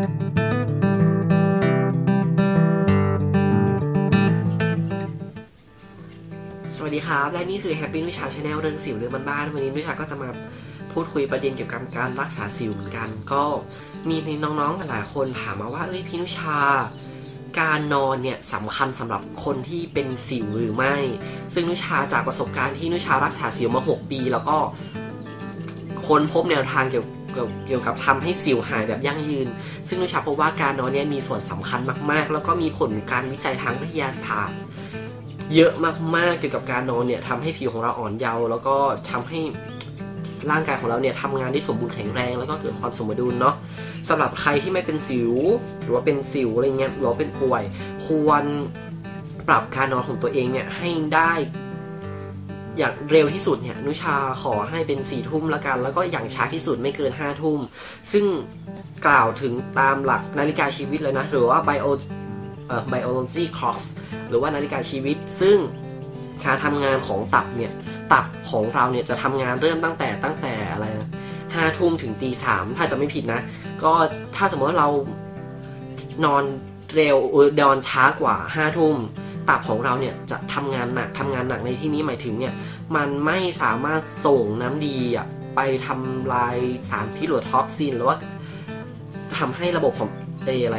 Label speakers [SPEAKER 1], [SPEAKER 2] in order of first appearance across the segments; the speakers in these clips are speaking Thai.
[SPEAKER 1] สวัสดีครับ และนี่คือ Happy นุชาชาแนลเรื่องสิวเรื่องบ้านๆวันนี้นุชาก็จะมาพูดคุยประเด็นเกี่ยวกับการรักษาสิวเหมือนกัน ก็มีน้องๆหลายคนถามมาว่าเอ้ยพี่นุชา การนอนเนี่ยสำคัญสำหรับคนที่เป็นสิวหรือไม่ ซึ่งนุชาจากประสบการณ์ที่นุชารักษาสิวมา 6 ปี แล้วก็ค้นพบแนวทางเกี่ยวกับ เกี่ยวกับทำให้สิวหายแบบยั่งยืน ซึ่งนุชาพบว่าการนอนเนี่ยมีส่วนสำคัญมาก ๆ แล้วก็มีผลการวิจัยทางวิทยาศาสตร์ เยอะมากๆเกี่ยวกับการนอนเนี่ยทำให้ผิวของเราอ่อนเยาว์แล้วก็ทำให้ร่างกายของเราเนี่ยทำงานได้สมบูรณ์แข็งแรง แล้วก็เกิดความสมดุลเนาะสำหรับใครที่ไม่เป็นสิว หรือว่าเป็นสิวอะไรเงี้ยหรือว่าเป็นป่วย ควรปรับการนอนของตัวเองเนี่ยให้ได้ อย่างเร็วที่สุดเนี่ยนุชาขอให้เป็นสี่ทุ่มละกัน แล้วก็อย่างช้าที่สุดไม่เกินห้าทุ่ม ซึ่งกล่าวถึงตามหลักนาฬิกาชีวิตเลยนะ หรือว่า bio เอ่อ biology clocks หรือว่านาฬิกาชีวิต ซึ่งการทำงานของตับเนี่ยตับของเราเนี่ยจะทำงานเริ่มตั้งแต่ตั้งแต่อะไรห้าทุ่มถึงตีสามถ้าจะไม่ผิดนะ ก็ถ้าสมมติว่าเรานอนเร็วเออนอนช้ากว่าห้าทุ่ม ตับของเราเนี่ยจะทำงานหนักทำงานหนักในที่นี้หมายถึงเนี่ยมันไม่สามารถส่งน้ำดีอะไปทำลายสารพิษหรือท็อกซินหรือว่าทำให้ระบบของเออะไร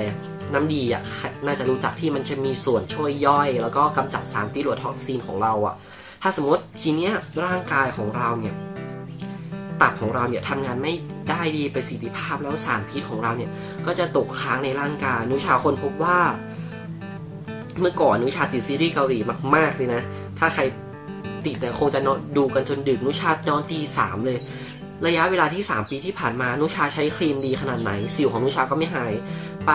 [SPEAKER 1] น้ำดีอะน่าจะรู้จักที่มันจะมีส่วนช่วยย่อย แล้วก็กำจัดสารพิษหรือท็อกซินของเราอะ ถ้าสมมติทีเนี้ยร่างกายของเราเนี่ยตับของเราเนี่ยทำงานไม่ได้ดีประสิทธิภาพแล้วสารพิษของเราเนี่ยก็จะตกค้างในร่างกายนุชาคนพบว่า เมื่อก่อนนุชาติดซีรีส์เกาหลีมาก ๆ เลยนะ ถ้าใครติดแต่คงจะนอนดูกันจนดึกนุชานอนตีสามเลย ระยะเวลาที่ 3 ปีที่ผ่านมานุชาใช้ครีมดีขนาดไหน สิวของนุชาก็ไม่หาย ไป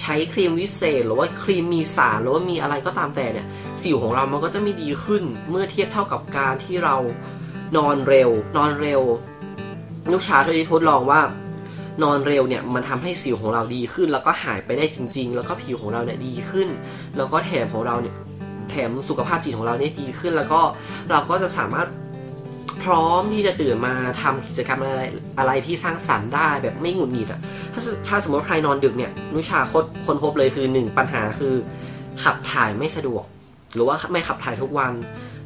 [SPEAKER 1] ใช้ครีมวิเศษ หรือว่าครีมมีสารหรือว่ามีอะไรก็ตามแต่เนี่ยสิวของเรามันก็จะไม่ดีขึ้นเมื่อเทียบเท่ากับการที่เรานอนเร็ว นอนเร็วนุชาได้ทดลองว่า นอนเร็วเนี่ยมันทำให้สิวของเราดีขึ้น แล้วก็หายไปได้จริง ๆ แล้วก็ผิวของเราเนี่ยดีขึ้น แล้วก็แถมของเราเนี่ยแถมสุขภาพจิตของเราเนี่ยดีขึ้น แล้วก็เราก็จะสามารถพร้อมที่จะตื่นมาทำกิจกรรมอะไรอะไรที่สร้างสรรค์ได้แบบไม่หงุดหงิดอะถ้าถ้าสมมติใครนอนดึกเนี่ยนุชาคดคนพบเลยคือหนึ่งปัญหาคือ ขับถ่ายไม่สะดวก หรือว่าไม่ขับถ่ายทุกวัน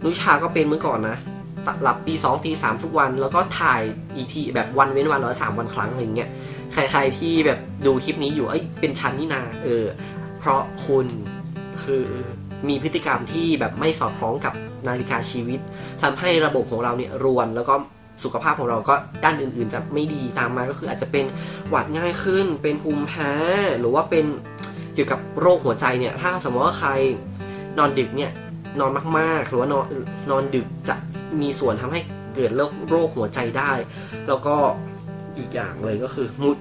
[SPEAKER 1] นุชาก็เป็นเมื่อก่อนนะ หลับตีสองตีสามทุกวัน แล้วก็ถ่ายอีกทีแบบวันเว้นวันหรือสามวันครั้งอะไรเงี้ยใครๆที่แบบดูคลิปนี้อยู่เอ้ยเป็นชั้นนี่นาเออ เพราะคุณคือมีพฤติกรรมที่แบบไม่สอดคล้องกับนาฬิกาชีวิตทำให้ระบบของเราเนี่ยรวนแล้วก็สุขภาพของเราก็ด้านอื่นๆ จะไม่ดีตามมาก็คืออาจจะเป็นหวัดง่ายขึ้น เป็นภูมิแพ้หรือว่าเป็นเกี่ยวกับโรคหัวใจเนี่ย ถ้าสมมติว่าใครนอนดึกเนี่ย นอนมากๆ หรือว่านอนนอนดึกจะมีส่วนทำให้เกิดโรคโรคหัวใจได้ แล้วก็อีกอย่างเลยก็คือมุด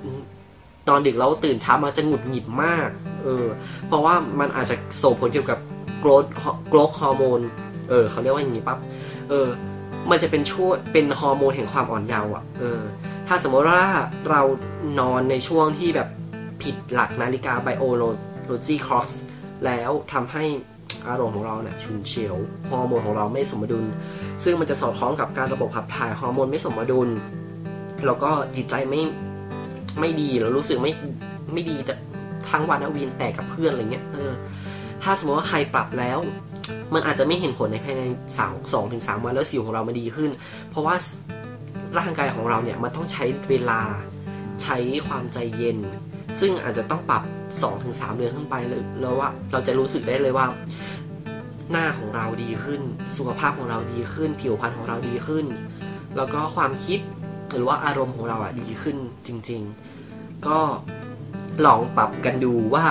[SPEAKER 1] นอนดึกแล้วตื่นเช้ามาจะหงุดหงิดมาก เออ เพราะว่ามันอาจจะส่งผลเกี่ยวกับโกรทโกรทฮอร์โมน เออ เขาเรียกว่าอย่างนี้ปั๊บ เออ มันจะเป็นช่วเป็นฮอร์โมนแห่งความอ่อนเยาว์อะ เออ ถ้าสมมติว่าเรานอนในช่วงที่แบบผิดหลักนาฬิกาไบโอโลจีครอสแล้วทำให้ อารมณ์ของเราเนี่ยชุนเฉียวฮอร์โมนของเราไม่สมดุล ซึ่งมันจะสอดคล้องกับการระบบขับถ่ายฮอร์โมนไม่สมดุล แล้วก็จิตใจไม่ไม่ดีแล้วรู้สึกไม่ไม่ดีจะทั้งวันวินแตกกับเพื่อนอะไรเงี้ยเออถ้าสมมติว่าใครปรับแล้ว มันอาจจะไม่เห็นผลในภายในสามสองถึงสามวันแล้วสิวของเรามาดีขึ้น เพราะว่าร่างกายของเราเนี่ยมันต้องใช้เวลาใช้ความใจเย็น ซึ่งอาจจะต้องปรับ 2-3ถึงเดือนขึ้นไปเลยแล้วว่าเราจะรู้สึกได้เลยว่า หน้าของเราดีขึ้น สุขภาพของเราดีขึ้น ผิวพรรณของเราดีขึ้น แล้วก็ความคิดหรือว่าอารมณ์ของเราอะดีขึ้นจริง ๆ ก็ลองปรับกันดูว่า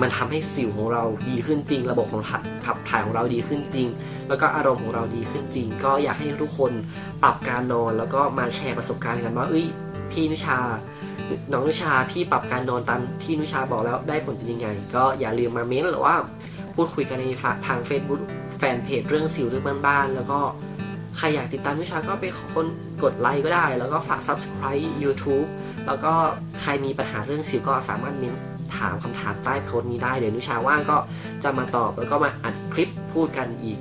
[SPEAKER 1] มันทำให้สิวของเราดีขึ้นจริง ระบบของขับถ่ายของเราดีขึ้นจริง แล้วก็อารมณ์ของเราดีขึ้นจริง ก็อยากให้ทุกคนปรับการนอนแล้วก็มาแชร์ประสบการณ์กันว่าเอ้ยพี่นุชา น้องนุชาพี่ปรับการนอนตามที่นุชาบอกแล้วได้ผลเป็นยังไง ก็อย่าลืมมาเม้นหรือว่า พูดคุยกันในทาง Facebook แฟนเพจเรื่องสิวเรื่องบ้านๆแล้วก็ใครอยากติดตามนุชาก็ไปคนกดไลค์ก็ได้ แล้วก็ฝาก subscribe YouTube แล้วก็ใครมีปัญหาเรื่องสิวก็สามารถมิ้นถามคำถามใต้โพสต์นี้ได้เดี๋ยวนุชาว่างก็จะมาตอบแล้วก็มาอัดคลิปพูดกันอีก